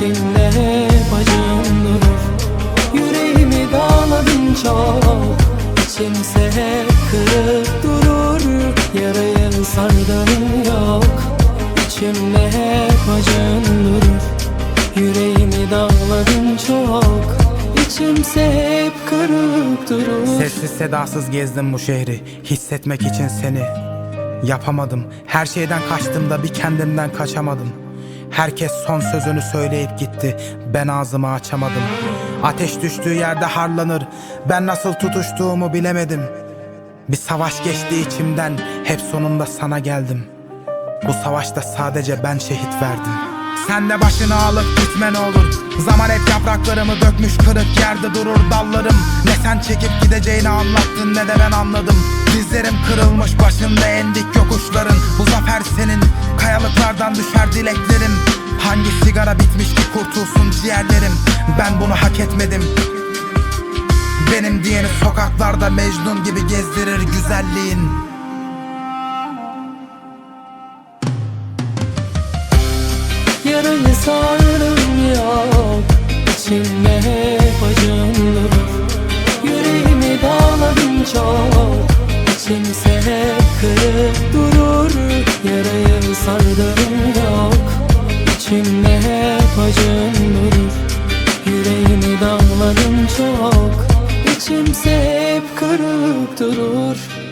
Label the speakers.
Speaker 1: İçimde hep acın durur. Yüreğimi dağladın çok İçimse kırık durur. Yarayı sardığın yok. İçimde hep acın durur. Yüreğimi dağladın çok İçimse hep kırık durur.
Speaker 2: Sessiz sedasız gezdim bu şehri. Hissetmek için seni Yapamadım. Her şeyden kaçtığımda bir kendimden kaçamadım Herkes son sözünü söyleyip gitti. Ben ağzımı açamadım. Ateş düştüğü yerde harlanır. Ben nasıl tutuştuğumu bilemedim. Bir savaş geçti içimden. Hep sonunda sana geldim. Bu savaşta sadece ben şehit verdim. Sen de başını alıp gitme ne olur. Zaman hep yapraklarımı dökmüş kırık yerde durur dallarım. Ne sen çekip gideceğini anlattın ne de ben anladım. Dizlerim kırılmış başında en dik yokuşların. Bu zafer senin kayalıklardan düşer dileklerim Hangi sigara bitmiş ki kurtulsun ciğerlerim? Ben bunu hak etmedim. Benim diyeni sokaklarda Mecnun gibi gezdirir güzelliğin.
Speaker 1: Yarayı sardım yok. İçimde hep durur Yüreğimi dağladın çok. İçimse çok. İçimse hep kırık durur